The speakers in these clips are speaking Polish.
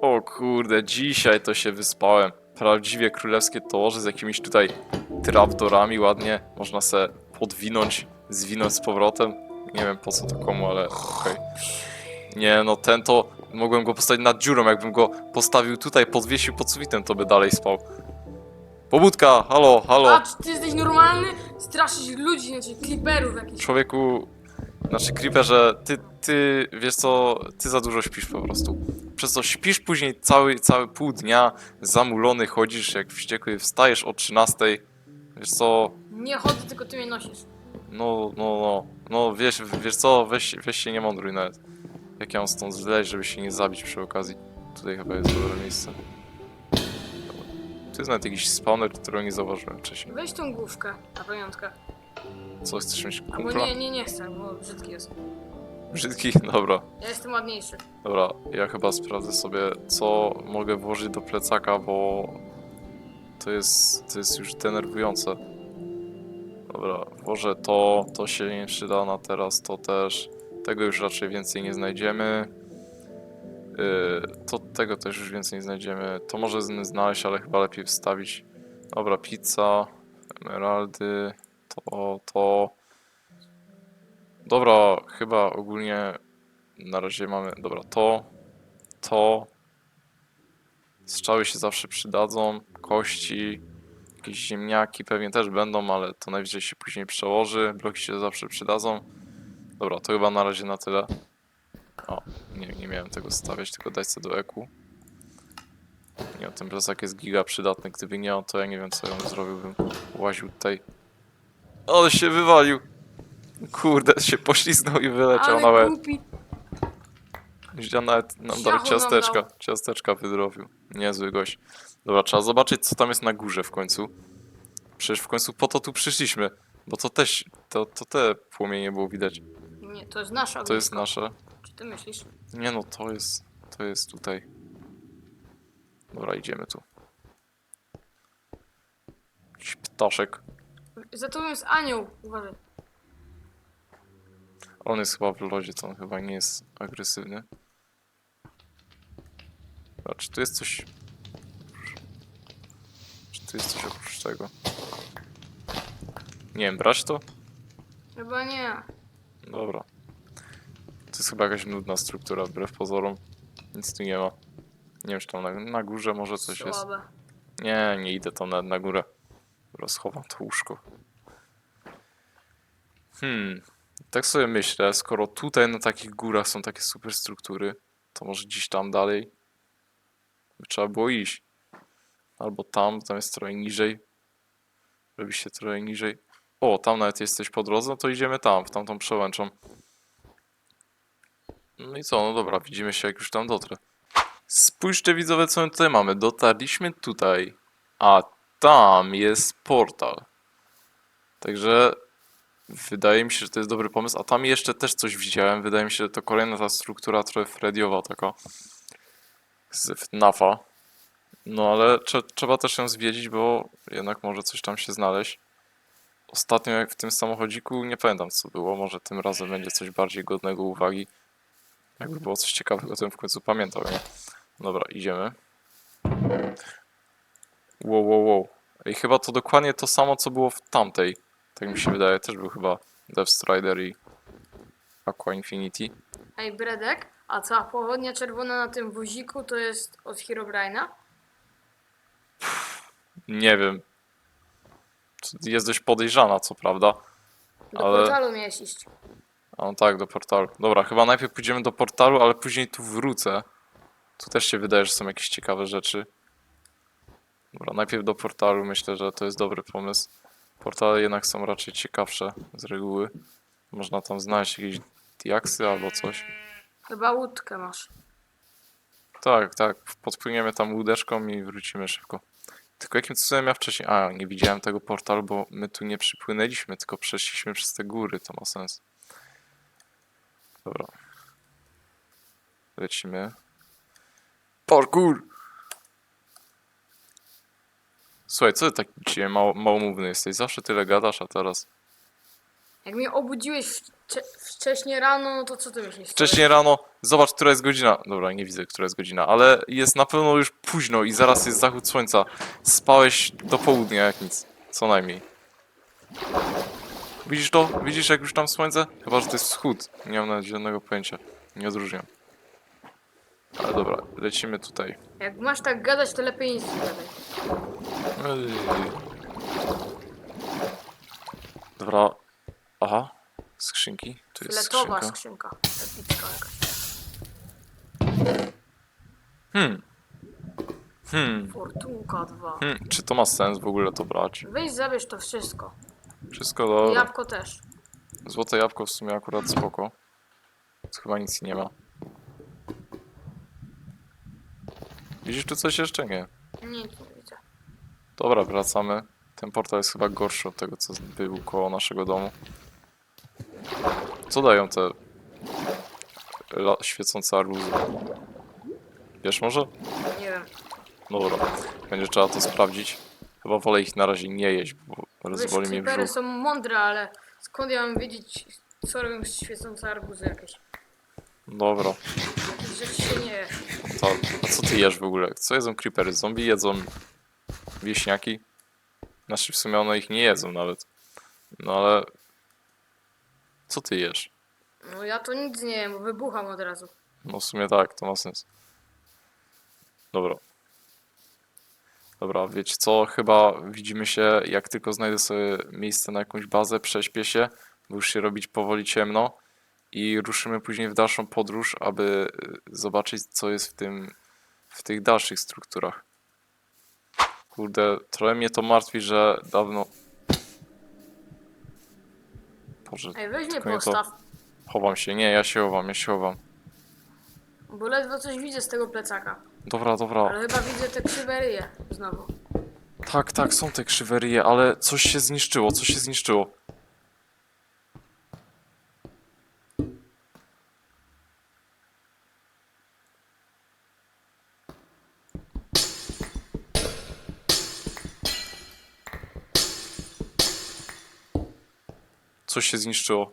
O kurde, dzisiaj to się wyspałem. Prawdziwie królewskie tołoże z jakimiś tutaj trapdorami ładnie. Można se podwinąć, zwinąć z powrotem. Nie wiem po co to komu, ale okej. Nie no, ten to mogłem go postawić nad dziurą. Jakbym go postawił tutaj, podwiesił pod sufitem, to by dalej spał. Pobudka, halo, halo. A, czy ty jesteś normalny? Straszysz ludzi, znaczy kliperów jakichś. Człowieku, znaczy Creeperze, ty, ty, wiesz co, ty za dużo śpisz po prostu. Przez to śpisz później cały, cały pół dnia, zamulony chodzisz jak wściekły, wstajesz o 13. Wiesz co, Nie chodzę, tylko ty mnie nosisz. no, no, no, no, wiesz, wiesz co, weź, weź się nie mądruj nawet. Jak ja mam stąd zleźć, żeby się nie zabić przy okazji. Tutaj chyba jest dobre miejsce. Tu jest nawet jakiś spawner, którego nie zauważyłem wcześniej. Weź tą główkę na pamiątkę. Co, chcesz mieć Albo kumpla? nie, nie, nie chcę, bo brzydki jest. Brzydki? Dobra. Ja jestem ładniejszy. Dobra, ja chyba sprawdzę sobie, co mogę włożyć do plecaka, bo to jest, to jest już denerwujące. Dobra, włożę to, to się nie przyda na teraz, to też. Tego już raczej więcej nie znajdziemy. Yy, to tego też już więcej nie znajdziemy. To może znaleźć, ale chyba lepiej wstawić. Dobra, pizza, emeraldy, to, to. Dobra, chyba ogólnie na razie mamy, dobra, to, to. Strzały się zawsze przydadzą, kości, jakieś ziemniaki pewnie też będą, ale to najwyżej się później przełoży. Bloki się zawsze przydadzą. Dobra, to chyba na razie na tyle. O, nie, nie miałem tego stawiać, tylko dać sobie do eku. Nie, ten plecak jest giga przydatny. Gdyby nie on, to ja nie wiem co ja bym zrobiłbym. Łaził tutaj. Ale się wywalił! Kurde, się poślizgnął i wyleciał Ale na łeb. głupi. Nawet nam dał nam ciasteczka. dał. Ciasteczka wydrobił. Niezły gość. Dobra, trzeba zobaczyć, co tam jest na górze w końcu. Przecież w końcu po to tu przyszliśmy. Bo to też, to, to te płomienie było widać. Nie, to jest nasze To jest nasze. Czy ty myślisz? Nie no, to jest, to jest tutaj. Dobra, idziemy tu. Jakiś ptaszek. Za tobą jest anioł, uważaj. On jest chyba w lodzie, to on chyba nie jest agresywny. A czy tu jest coś... Czy tu jest coś oprócz tego? Nie wiem, brać to? Chyba nie. Dobra. To jest chyba jakaś nudna struktura, wbrew pozorom. Nic tu nie ma. Nie wiem, czy tam na, na górze może coś jest. Słabe. Nie, nie idę tam na, na górę. Dobra, schowam to łóżko. Hmm. Tak sobie myślę, skoro tutaj na takich górach są takie super struktury, to może gdzieś tam dalej by trzeba było iść. Albo tam, tam jest trochę niżej. Żeby się trochę niżej. O, tam nawet jesteś po drodze, no to idziemy tam, w tamtą przełęczą. No i co, no dobra, widzimy się jak już tam dotrę. Spójrzcie widzowie, co my tutaj mamy. Dotarliśmy tutaj, a tam jest portal. Także wydaje mi się, że to jest dobry pomysł. A tam jeszcze też coś widziałem. Wydaje mi się, że to kolejna ta struktura trochę Freddiowa taka z FNAFa. No ale trze- trzeba też ją zwiedzić, bo jednak może coś tam się znaleźć. Ostatnio jak w tym samochodziku nie pamiętam co było. Może tym razem będzie coś bardziej godnego uwagi. Jakby było coś ciekawego, to bym w końcu pamiętał, nie? Dobra, idziemy. Wow, wow, wow. I chyba to dokładnie to samo, co było w tamtej. Tak mi się wydaje, też był chyba Death Strider i Aqua Infinity. Ej, Bredek, a cała pochodnia czerwona na tym woziku to jest od Herobrine'a? Nie wiem. Jest dość podejrzana, co prawda. Do Ale- portalu miałeś iść. A no tak, do portalu. Dobra, chyba najpierw pójdziemy do portalu, ale później tu wrócę. Tu też się wydaje, że są jakieś ciekawe rzeczy. Dobra, najpierw do portalu. Myślę, że to jest dobry pomysł. Portale jednak są raczej ciekawsze z reguły. Można tam znaleźć jakieś diaksy albo coś. Chyba łódkę masz. Tak, tak. Podpłyniemy tam łódeczką i wrócimy szybko. Tylko jakim cudem ja wcześniej... A, nie widziałem tego portalu, bo my tu nie przypłynęliśmy, tylko przeszliśmy przez te góry. To ma sens. Dobra. Lecimy. Parkour! Słuchaj, co ty tak dzisiaj mało, małomówny jesteś? Zawsze tyle gadasz, a teraz... Jak mnie obudziłeś wcze- wcześniej rano, no to co ty myślisz? Wcześniej rano, zobacz, która jest godzina. Dobra, nie widzę, która jest godzina, ale jest na pewno już późno i zaraz jest zachód słońca. Spałeś do południa jak nic, co najmniej. Widzisz to? Widzisz jak już tam słońce? Chyba, że to jest wschód. Nie mam nawet zielonego pojęcia. Nie odróżniam. Ale dobra, lecimy tutaj. Jak masz tak gadać, to lepiej nic nie gadaj. Ej. Dobra. Aha. Skrzynki. Tu jest skrzynka. skrzynka. Epicka jakaś. Hmm. Hmm. Fortunka 2. Hmm. Czy to ma sens w ogóle to brać? Weź zabierz to wszystko. Wszystko do... jabłko też. Złote jabłko w sumie akurat spoko. Tu chyba nic nie ma. Widzisz tu coś jeszcze? Nie. Nic nie widzę. Dobra, wracamy. Ten portal jest chyba gorszy od tego, co był koło naszego domu. Co dają te la- świecące arbuzy? Wiesz może? Nie wiem. Dobra, będzie trzeba to sprawdzić. Chyba wolę ich na razie nie jeść, bo Wiesz, rozwoli mnie creepery brzuch. są mądre, ale skąd ja mam wiedzieć, co robią świecące arbuzy jakieś? Dobra, Takich rzeczy się nie je. To, a co ty jesz w ogóle? Co jedzą creepery? Zombie jedzą wieśniaki? Znaczy w sumie one ich nie jedzą nawet. No ale... Co ty jesz? No ja to nic nie wiem, bo wybucham od razu. No w sumie tak, to ma sens. Dobra. Dobra, wiecie co? Chyba widzimy się, jak tylko znajdę sobie miejsce na jakąś bazę, prześpię się, bo już się robić powoli ciemno i ruszymy później w dalszą podróż, aby y, zobaczyć, co jest w tym, w tych dalszych strukturach. Kurde, trochę mnie to martwi, że dawno... Boże, Ej, weź mnie Tylko nie to. postaw, chowam się. Nie, ja się chowam, ja się chowam. bo ledwo coś widzę z tego plecaka. Dobra, dobra. Ale chyba widzę te krzywe ryje znowu. Tak, tak, są te krzywerie, ale coś się zniszczyło, coś się zniszczyło. Coś się zniszczyło.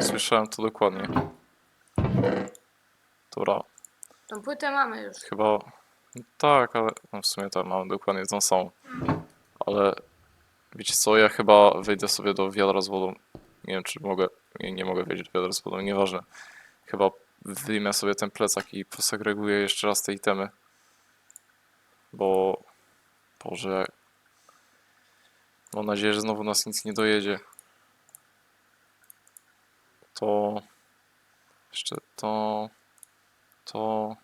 Słyszałem to dokładnie. Dobra, Tą płytę mamy już. Chyba tak, ale no w sumie tak mam dokładnie tą samą. Ale wiecie co, ja chyba wejdę sobie do wiadra z wodą. Nie wiem czy mogę, nie, nie mogę wejść do wiadra z wodą, nieważne. Chyba wyjmę sobie ten plecak i posegreguję jeszcze raz te itemy. Bo, Boże, mam nadzieję, że znowu nas nic nie dojedzie. To, jeszcze to, to,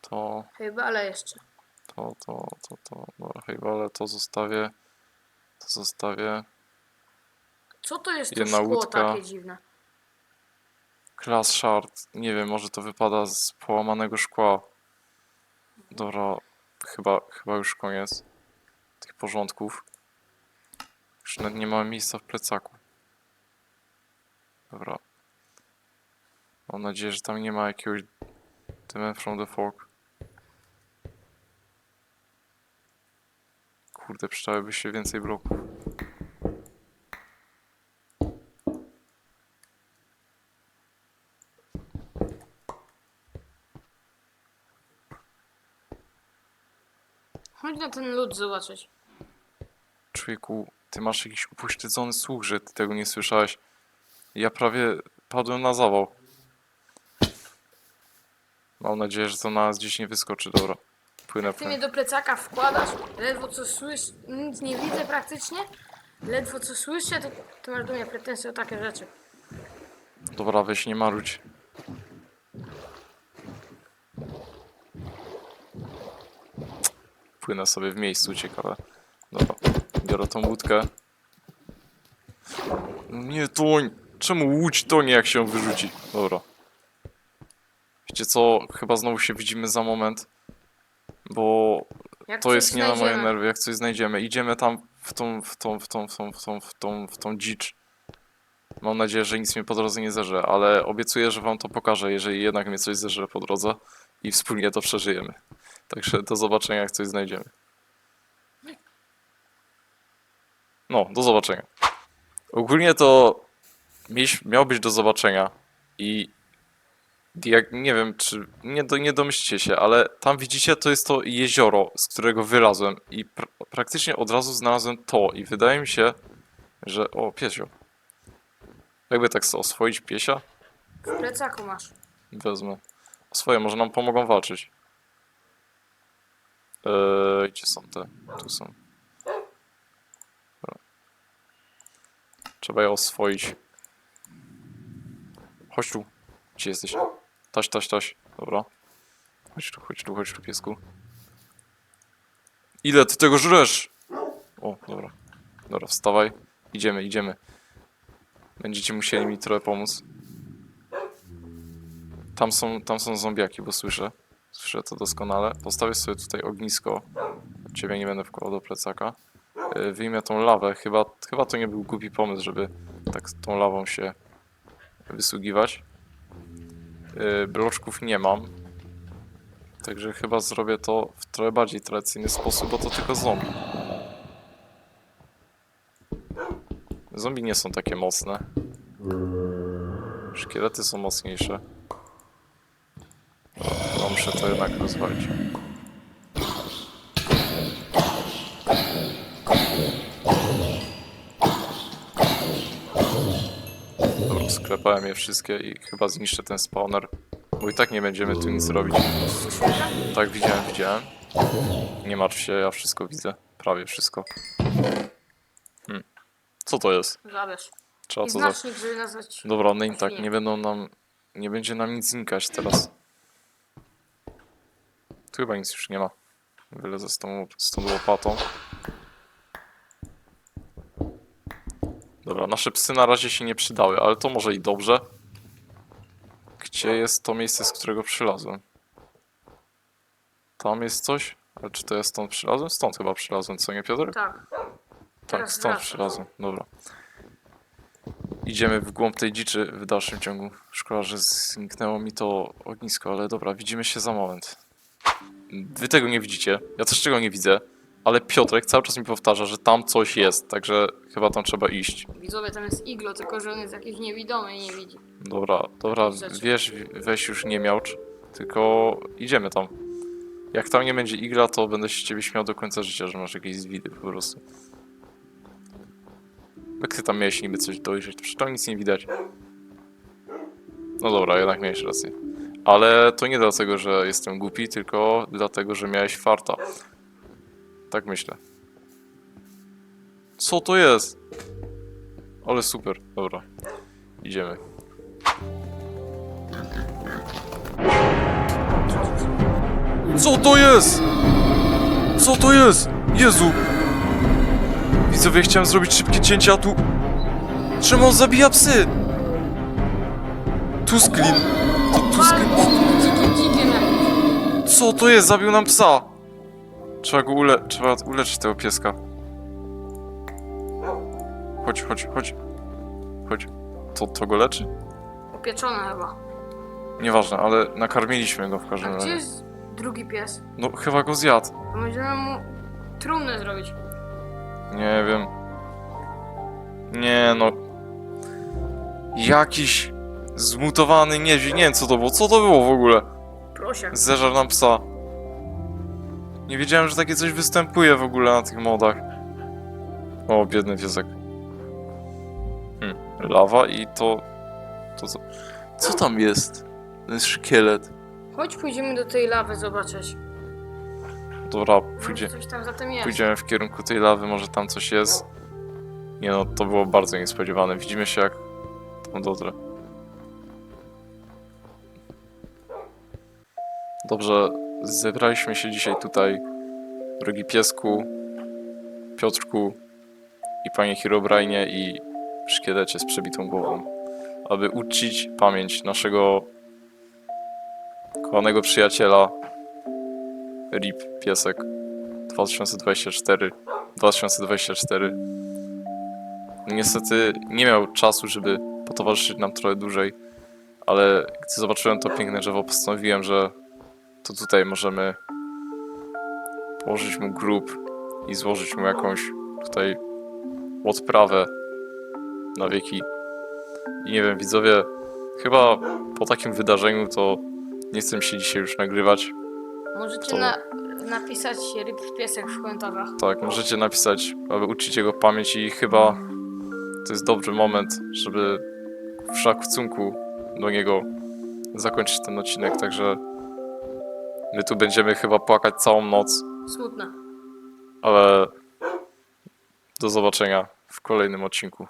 to, Chyba, ale jeszcze. to, to, to, to, dobra, chyba, ale to zostawię, to zostawię. Co to jest to Jedna szkło łódka. takie dziwne? Class shard, nie wiem, może to wypada z połamanego szkła. Dobra, chyba, chyba już koniec tych porządków. Już nawet nie mamy miejsca w plecaku. Dobra. Mam nadzieję, że tam nie ma jakiegoś Demon from the Fog. Kurde, przydałyby się więcej bloków. Chodź na ten lód zobaczyć. Człowieku, ty masz jakiś upośledzony słuch, że ty tego nie słyszałeś. Ja prawie padłem na zawał. Mam nadzieję, że to na nas gdzieś nie wyskoczy. Dobra, płynę, Ty mnie płynę. do plecaka wkładasz, ledwo co słyszę, nic nie widzę praktycznie. Ledwo co słyszę, to, to masz do mnie pretensje o takie rzeczy. Dobra, weź nie marudź. Płynę sobie w miejscu, ciekawe. Dobra, tą łódkę. Nie toń! Czemu łódź tonie, jak się ją wyrzuci? Dobra. Wiecie co? Chyba znowu się widzimy za moment. Bo Jak to coś jest nie na moje znajdziemy. nerwy, jak coś znajdziemy. Idziemy tam w tą, w tą, w tą, w tą, w tą, w tą, w tą dzicz. Mam nadzieję, że nic mnie po drodze nie zerze, ale obiecuję, że wam to pokażę, jeżeli jednak mnie coś zerze po drodze i wspólnie to przeżyjemy. Także do zobaczenia, jak coś znajdziemy. No, do zobaczenia. Ogólnie to miał być do zobaczenia i jak, nie wiem, czy nie, do, nie domyślicie się, ale tam widzicie, to jest to jezioro, z którego wylazłem i pr praktycznie od razu znalazłem to i wydaje mi się, że... O, piesio. Jakby tak sobie oswoić piesia? W plecaku masz. Wezmę. Swoje, może nam pomogą walczyć. Eee, gdzie są te? Tu są. Trzeba je oswoić. Chodź tu. Gdzie jesteś? Taś, taś, taś. Dobra. Chodź tu, chodź tu, chodź tu, piesku. Ile ty tego żresz? O, dobra. Dobra, wstawaj. Idziemy, idziemy. Będziecie musieli mi trochę pomóc. Tam są, tam są zombiaki, bo słyszę. Słyszę to doskonale. Postawię sobie tutaj ognisko. Ciebie nie będę wkładał do plecaka. Yy, Wyjmę tą lawę. Chyba, chyba to nie był głupi pomysł, żeby tak tą lawą się wysługiwać. Yy, Bloczków nie mam. Także chyba zrobię to w trochę bardziej tradycyjny sposób, bo to tylko zombie. Zombie nie są takie mocne. Szkielety są mocniejsze. No muszę to jednak rozwalić. Dobra, sklepałem je wszystkie i chyba zniszczę ten spawner. Bo i tak nie będziemy tu nic robić. Tak, widziałem, widziałem. Nie martw się, ja wszystko widzę. Prawie wszystko. Hmm. Co to jest? Zabierz. Trzeba I to za... znacznik, żeby nazwać... Dobra, no i tak, nie będą nam... Nie będzie nam nic znikać teraz. Tu chyba nic już nie ma. Wylezę z tą, z tą łopatą. Nasze psy na razie się nie przydały, ale to może i dobrze. Gdzie jest to miejsce, z którego przylazłem? Tam jest coś? Ale czy to ja stąd przylazłem? Stąd chyba przylazłem, co nie Piotr? Tak. Tak, Teraz stąd wracasz. przylazłem. Dobra. Idziemy w głąb tej dziczy w dalszym ciągu. Szkoda, że zniknęło mi to ognisko, ale dobra, widzimy się za moment. Wy tego nie widzicie, ja też tego nie widzę, ale Piotrek cały czas mi powtarza, że tam coś jest, także chyba tam trzeba iść. Widzowie, tam jest iglo, tylko że on jest jakiś niewidomy i nie widzi. Dobra, dobra, Rzeczy. wiesz, weź już nie miałcz, tylko idziemy tam. Jak tam nie będzie igla, to będę się ciebie śmiał do końca życia, że masz jakieś zwidy po prostu. Jak ty tam miałeś niby coś dojrzeć, przecież tam nic nie widać. No dobra, jednak miałeś rację. Ale to nie dlatego, że jestem głupi, tylko dlatego, że miałeś farta. Tak myślę. Co to jest? Ale super, dobra. Idziemy. Co to jest? Co to jest? Jezu! Widzowie, chciałem zrobić szybkie cięcie, a tu... Czemu on zabija psy? Tusklin. Tusklin. Co to jest? Zabił nam psa. Trzeba go ule... Trzeba uleczyć tego pieska. Chodź, chodź, chodź. Chodź. To, to go leczy? Upieczone chyba. Nieważne, ale nakarmiliśmy go w A każdym gdzie razie. jest drugi pies? No, chyba go zjadł. To mu trumnę zrobić. Nie wiem. Nie no. Jakiś zmutowany niedźwiedź. Nie wiem co to było. Co to było w ogóle? Prosiak. Zeżar nam psa. Nie wiedziałem, że takie coś występuje w ogóle na tych modach. O, biedny piesek. Hmm. Lawa i to... To co? Co tam jest? To jest szkielet. Chodź pójdziemy do tej lawy zobaczyć. Dobra, Może pójdzie, coś tam jest. pójdziemy w kierunku tej lawy, może tam coś jest. Nie no, to było bardzo niespodziewane. Widzimy się jak tam dotrę. Dobrze, zebraliśmy się dzisiaj tutaj, drogi piesku, Piotrku i panie Herobrine i szkielecie z przebitą głową, aby uczcić pamięć naszego kochanego przyjaciela RIP Piesek 2024 2024 Niestety nie miał czasu, żeby potowarzyszyć nam trochę dłużej, ale gdy zobaczyłem to piękne drzewo, postanowiłem, że to tutaj możemy położyć mu grób i złożyć mu jakąś tutaj odprawę na wieki. I nie wiem, widzowie, chyba po takim wydarzeniu to nie chcę się dzisiaj już nagrywać. Możecie To- na, napisać ryb w piesek w komentarzach. Tak, możecie napisać, aby uczyć jego pamięć i chyba to jest dobry moment, żeby w szacunku do niego zakończyć ten odcinek, także my tu będziemy chyba płakać całą noc, Smutne. ale do zobaczenia w kolejnym odcinku.